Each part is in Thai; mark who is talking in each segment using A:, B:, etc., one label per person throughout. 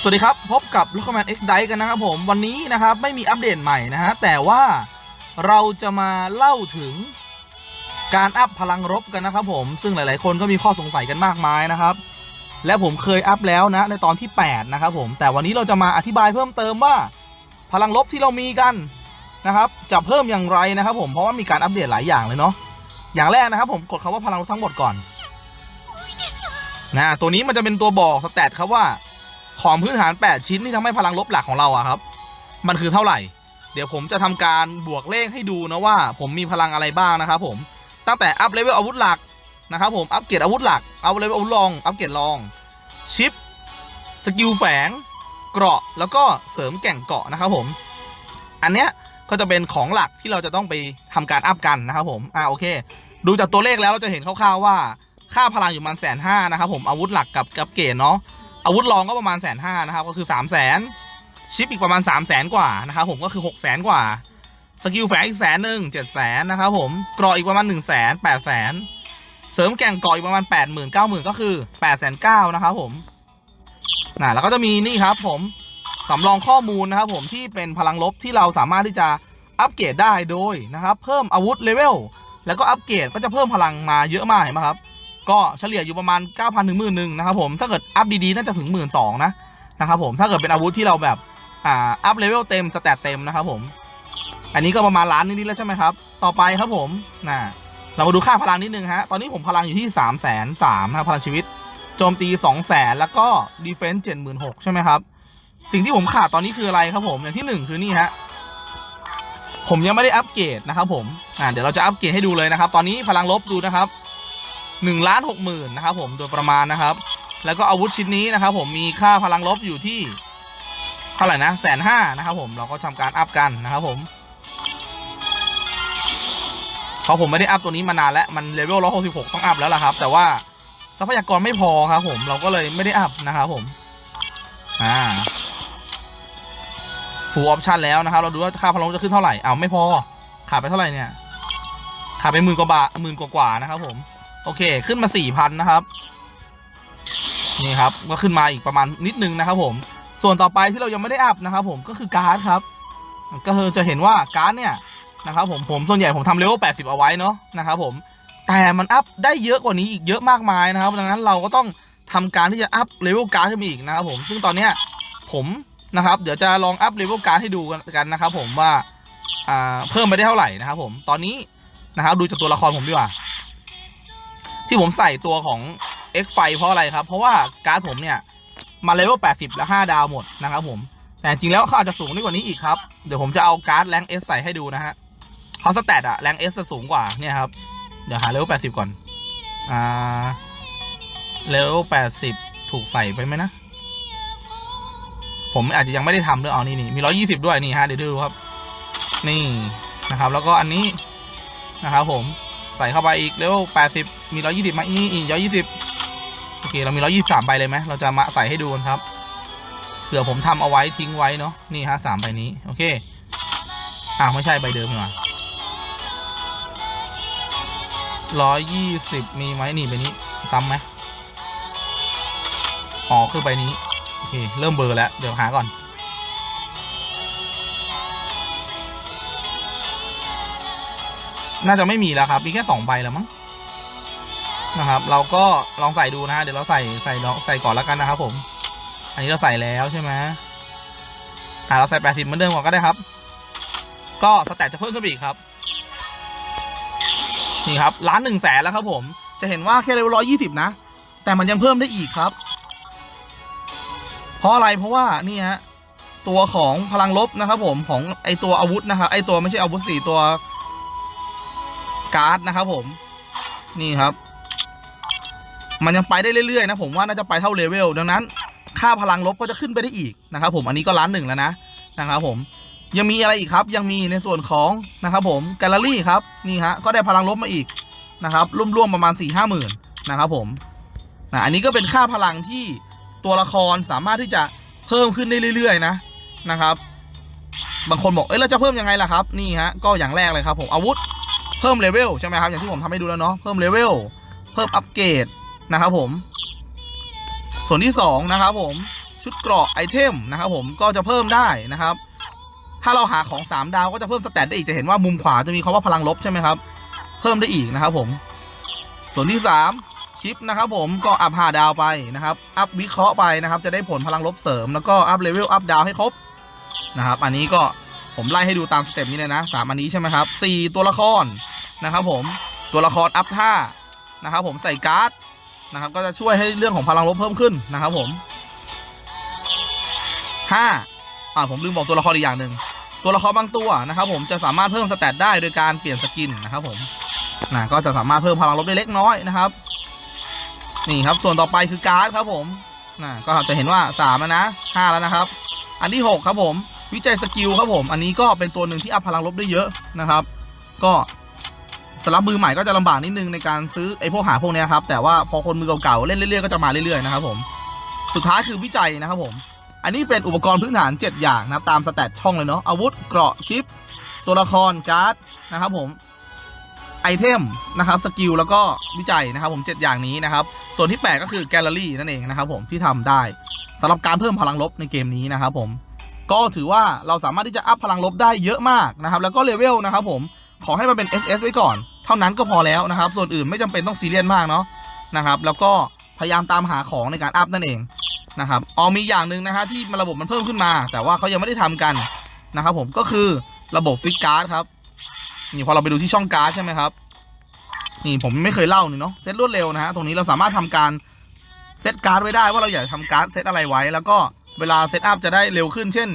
A: สวัสดีครับ พบกับ l o c k m a n X d i กันนะครับผม วันนี้นะครับ ไม่มีอัปเดตใหม่นะฮะ แต่ว่าเราจะมาเล่าถึงการอัพพลังรบกันนะครับผม ซึ่งหลาย ๆ คนก็มีข้อสงสัยกันมากมายนะครับ และผมเคยอัพแล้วนะ ในตอนที่ 8 นะครับผม แต่วันนี้เราจะมาอธิบายเพิ่มเติมว่า พลังลบที่เรามีกันนะครับ จะเพิ่มอย่างไรนะครับผม เพราะว่ามีการอัปเดตหลายอย่างเลยเนาะ อย่างแรกนะครับผมกดคำว่าพลังลบทั้งหมดก่อนนะตัวนี้มันจะเป็นตัวบอกสแตทครับว่า ของพื้นฐาน 8 ชิ้นที่ทำให้พลังลบหลักของเราอะครับ มันคือเท่าไหร่ เดี๋ยวผมจะทำการบวกเลขให้ดูนะว่า ผมมีพลังอะไรบ้างนะครับผมตั้งแต่อัพเลเวลอาวุธหลักนะครับผมอัพเกรดอาวุธหลักเอาเลเวลอาวุธรองอัพเกรดรอง ชิป สกิลแฝง เกราะแล้วก็เสริมแก่งเกาะนะครับผม อันเนี้ยก็จะเป็นของหลักที่เราจะต้องไปทำการอัพกันนะครับผมอ่าโอเค ดูจากตัวเลขแล้วเราจะเห็นคร่าวๆว่าค่าพลังอยู่มาณแสนห้านะครับผมอาวุธหลักกับกับเกรดเนาะ อาวุธรองก็ประมาณแสนห้านะครับก็คือ3 0 0แสนชิปอีกประมาณ3 0 0แสนกว่านะครับผมก็คือ6 0แสนกว่าสกิลแฝงอีกแสนหนึ่งเจ็ดแสนนะครับผมกรออีกประมาณ1นึ่งแสนแปดแสนเสริมแก่งก่ออีกประมาณ8ปดหมื่นเก้าหมื่นก็คือ8ปดแสนเก้านะครับผมนะแล้วก็จะมีนี่ครับผมสำรองข้อมูลนะครับผมที่เป็นพลังลบที่เราสามารถที่จะอัปเกรดได้โดยนะครับเพิ่มอาวุธเลเวลแล้วก็อัปเกรดก็จะเพิ่มพลังมาเยอะมากเห็นไหมครับ ก็เฉลี่ยอยู่ประมาณ 9,000ถึงหมื่นหนึ่งนะครับผมถ้าเกิดอัพดีๆน่าจะถึงหมื่นสองนะนะครับผมถ้าเกิดเป็นอาวุธที่เราแบบอ่าอัพเลเวลเต็มสแตทเต็มนะครับผมอันนี้ก็ประมาณล้านนิดๆแล้วใช่ไหมครับ ต่อไปครับผมน่ะเรามาดูค่าพลังนิดนึงฮะตอนนี้ผมพลังอยู่ที่3ามแสนสามนะพลังชีวิตโจมตี2 0 0แสนแล้วก็ดีเฟนส์เจ็ดหมื่นหกใช่ไหมครับสิ่งที่ผมขาดตอนนี้คืออะไรครับผมอย่างที่หนึ่งคือนี่ฮะผมยังไม่ได้อัปเกรดนะครับผมอ่าเดี๋ยวเราจะอัปเกรดให้ดูเลยนะครับ ตอนนี้พลังลบดูนะครับ หนึ่งล้านหกหมื่นนะครับผมโดยประมาณนะครับ แล้วก็อาวุธชิ้นนี้นะครับผมมีค่าพลังลบอยู่ที่เท่าไหร่นะแสนห้านะครับผมเราก็ทำการอัพกันนะครับผมเพราะผมไม่ได้อัพตัวนี้มานานแล้วมันเลเวลร้อยหกสิบหกต้องอัพแล้วล่ะครับ แต่ว่าทรัพยากรไม่พอครับผมเราก็เลยไม่ได้อัพนะครับผมอ่าฟูลออปชันแล้วนะครับ เราดูว่าค่าพลังลบจะขึ้นเท่าไหร่เอาไม่พอขาดไปเท่าไหร่เนี่ยขาดไปหมื่นกว่าบาทหมื่นกว่าๆนะครับผม โอเค ขึ้นมาสี่พันนะครับ นี่ครับ ก็ขึ้นมาอีกประมาณนิดนึงนะครับผม ส่วนต่อไปที่เรายังไม่ได้อัพนะครับผมก็คือการ์ดครับ ก็คือจะเห็นว่าการ์ดเนี่ยนะครับผมผมส่วนใหญ่ผมทำเลเวล80 เอาไว้เนาะนะครับผมแต่มันอัพได้เยอะกว่านี้อีกเยอะมากมายนะครับ ดังนั้นเราก็ต้องทำการที่จะอัพเลเวลการ์ดขึ้นมาอีกนะครับผมซึ่งตอนเนี้ยผมนะครับ เดี๋ยวจะลองอัพเลเวลการ์ดให้ดูกันนะครับ ผมว่าเพิ่มไปได้เท่าไหร่นะครับผมตอนนี้นะครับดูจากตัวละครผมดีกว่า ที่ผมใส่ตัวของ X ไฟเพราะอะไรครับ เพราะว่าการ์ดผมเนี่ยมาเลเวล80 และ5ดาวหมดนะครับผม แต่จริงแล้วเขาอาจจะสูงได้กว่านี้อีกครับ เดี๋ยวผมจะเอาการ์ดแรง S ใส่ให้ดูนะฮะเขาสแตทอะแรง S จะสูงกว่าเนี่ยครับ เดี๋ยวหาเลเวล80 ก่อน อ่า เลเวล80 ถูกใส่ไปไหมนะ ผมอาจจะยังไม่ได้ทำด้วยเอานี่นี่มี 120 ด้วยนี่ฮะเดี๋ยวดูครับ นี่นะครับ แล้วก็อันนี้นะครับผม ใส่เข้าไปอีกเลเวแปดสิบมีร้อยี่สิบมาอีอีร้อยี่สิบโอเคเรามีร้อยี่สามใบเลยไหมเราจะมาใส่ให้ดูกันครับเผื่อผมทำเอาไว้ทิ้งไว้เนาะนี่ฮะสามใบนี้โอเคอ่าไม่ใช่ใบเดิมนี่หว่าร้อยยี่สิบมีไหมนี่ใบนี้ซ้ำไหมอ๋อคือใบนี้โอเคเริ่มเบอร์แล้วเดี๋ยวหาก่อน น่าจะไม่มีแล้วครับ มีแค่สองใบแล้วมั้งนะครับ เราก็ลองใส่ดูนะฮะเดี๋ยวเราใส่ใส่ลองใส่ก่อนแล้วกันนะครับ ผม อันนี้เราใส่แล้วใช่ไหมอ่าเราใส่แปดสิบเหมือนเดิมก่อนก็ได้ครับ ก็สแตทจะเพิ่มขึ้นอีกครับ นี่ครับล้านหนึ่งแสนแล้วครับ ผม จะเห็นว่าแค่เลเวลร้อยี่สิบนะ แต่มันยังเพิ่มได้อีกครับ เพราะอะไรเพราะว่านี่ฮะตัวของพลังลบนะครับ ผมของไอตัวอาวุธนะครับไอตัวไม่ใช่อาวุธสี่ตัว การ์ดนะครับ ผม นี่ครับ มันยังไปได้เรื่อยๆ นะ ผมว่าน่าจะไปเท่าเลเวลดังนั้น ค่าพลังลบก็จะขึ้นไปได้อีกนะครับ ผมอันนี้ก็ล้านหนึ่งแล้วนะนะครับผมยังมีอะไรอีกครับ ยังมีในส่วนของนะครับ ผมแกลเลอรี่ครับนี่ฮะก็ได้พลังลบมาอีกนะครับร่วมๆประมาณ4ี่ห้าหมื่นนะครับผมนะอันนี้ก็เป็นค่าพลังที่ตัวละครสามารถที่จะเพิ่มขึ้นได้เรื่อย ๆ นะนะครับ บางคนบอกเอ้ยเราจะเพิ่มยังไงล่ะครับ นี่ฮะก็อย่างแรกเลยครับ ผมอาวุธ เพิ่มเลเวลใช่ไหมครับอย่างที่ผมทำให้ดูแล้วเนาะเพิ่มเลเวลเพิ่มอัปเกรดนะครับผม ส่วนที่สองนะครับผมชุดเกราะไอเทมนะครับผมก็จะเพิ่มได้นะครับ ถ้าเราหาของ 3 ดาวก็จะเพิ่มสแตทได้อีกจะเห็นว่ามุมขวาจะมีคำว่าพลังลบใช่ไหมครับ เพิ่มได้อีกนะครับผม ส่วนที่ 3 ชิปนะครับผมก็อัพ5ดาวไปนะครับ อัพวิเคราะห์ไปนะครับ จะได้ผลพลังลบเสริม แล้วก็อัพเลเวลอัพดาวให้ครบนะครับ อันนี้ก็ ผมไล่ให้ดูตามสเต็ปนี้เลยนะสามอันนี้ใช่ไหมครับสี่ตัวละครนะครับผมตัวละครอัพท่านะครับผมใส่การ์ดนะครับก็จะช่วยให้เรื่องของพลังลบเพิ่มขึ้นนะครับผมห้าอ่าผมลืมบอกตัวละครอีกอย่างหนึ่งตัวละครบางตัวนะครับผมจะสามารถเพิ่มสเตตได้โดยการเปลี่ยนสกินนะครับผมนะก็จะสามารถเพิ่มพลังลบได้เล็กน้อยนะครับนี่ครับส่วนต่อไปคือการ์ดครับผมนะก็จะเห็นว่า3แล้วนะ5แล้วนะครับ อันที่ 6 ครับผม วิจัยสกิลครับผม อันนี้ก็เป็นตัวหนึ่งที่อัพพลังลบได้เยอะนะครับ ก็สำหรับมือใหม่ก็จะลำบากนิดนึงในการซื้อไอ้พวกหาพวกเนี้ยครับ แต่ว่าพอคนมือเก่าๆเล่นเรื่อยๆก็จะมาเรื่อยๆนะครับผม สุดท้ายคือวิจัยนะครับผม อันนี้เป็นอุปกรณ์พื้นฐาน 7 อย่างนะครับตามสแตทช่องเลยเนาะ อาวุธ เกราะ ชิป ตัวละคร การ์ดนะครับผม ไอเทมนะครับสกิลแล้วก็วิจัยนะครับผม7อย่างนี้นะครับ ส่วนที่ 8 ก็คือแกลเลอรี่นั่นเองนะครับผมที่ทำได้สำหรับการเพิ่มพลังลบในเกมนี้นะครับผม ก็ถือว่าเราสามารถที่จะอัพพลังลบได้เยอะมากนะครับ แล้วก็เลเวลนะครับผมขอให้มันเป็น SS ไว้ก่อน เท่านั้นก็พอแล้วนะครับ ส่วนอื่นไม่จำเป็นต้องซีเรียสมากเนาะนะครับ แล้วก็พยายามตามหาของในการอัพนั่นเองนะครับอ๋อมีอย่างหนึ่งนะฮะที่มันระบบมันเพิ่มขึ้นมา แต่ว่าเขายังไม่ได้ทำกันนะครับผมก็คือระบบฟิกการ์ดครับนี่พอเราไปดูที่ช่องการ์ดใช่ไหมครับนี่ผมไม่เคยเล่านี่เนาะเซตรวดเร็วนะฮะตรงนี้เราสามารถทำการเซตการ์ดไว้ได้ว่าเราอยากทำการ์ดเซตอะไรไว้ แล้วก็ เวลาเซตอัพจะได้เร็วขึ้นเช่น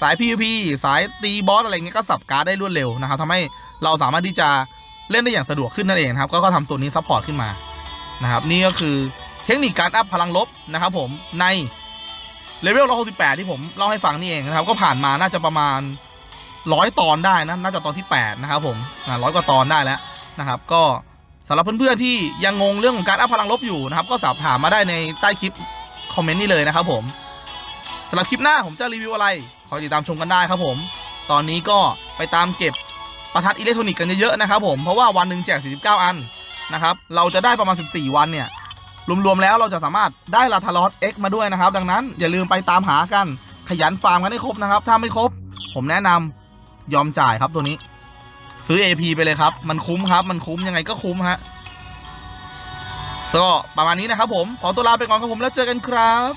A: สาย PVP สายตีบอสอะไรเงี้ยก็สับการ์ดได้รวดเร็วนะครับทำให้เราสามารถที่จะเล่นได้อย่างสะดวกขึ้นนั่นเองครับก็ก็ทำตัวนี้ซัพพอร์ตขึ้นมานะครับนี่ก็คือเทคนิคการอัพพลังลบนะครับผมในเลเวล168 ที่ผมเล่าให้ฟังนี่เองนะครับก็ผ่านมาน่าจะประมาณร้อยตอนได้นะน่าจะตอนที่ 8 นะครับผมร้อยกว่าตอนได้แล้วนะครับก็สำหรับเพื่อนๆที่ยังงงเรื่องของการอัพพลังลบอยู่นะครับก็สอบถามมาได้ในใต้คลิปคอมเมนต์นี่เลยนะครับผม สำหรับคลิปหน้าผมจะรีวิวอะไร คอยติดตามชมกันได้ครับผม ตอนนี้ก็ไปตามเก็บประทัดอิเล็กทรอนิกส์กันเยอะๆนะครับผม เพราะว่าวันหนึ่งแจก 49 อันนะครับ เราจะได้ประมาณ 14 วันเนี่ย รวมๆแล้วเราจะสามารถได้ลาทารอส X มาด้วยนะครับ ดังนั้นอย่าลืมไปตามหากัน ขยันฟาร์มกันให้ครบนะครับ ถ้าไม่ครบ ผมแนะนำยอมจ่ายครับตัวนี้ ซื้อ AP ไปเลยครับ มันคุ้มครับ มันคุ้มยังไงก็คุ้มฮะก็ประมาณนี้นะครับผม ขอตัวลาไปก่อนครับผมแล้วเจอกันครับ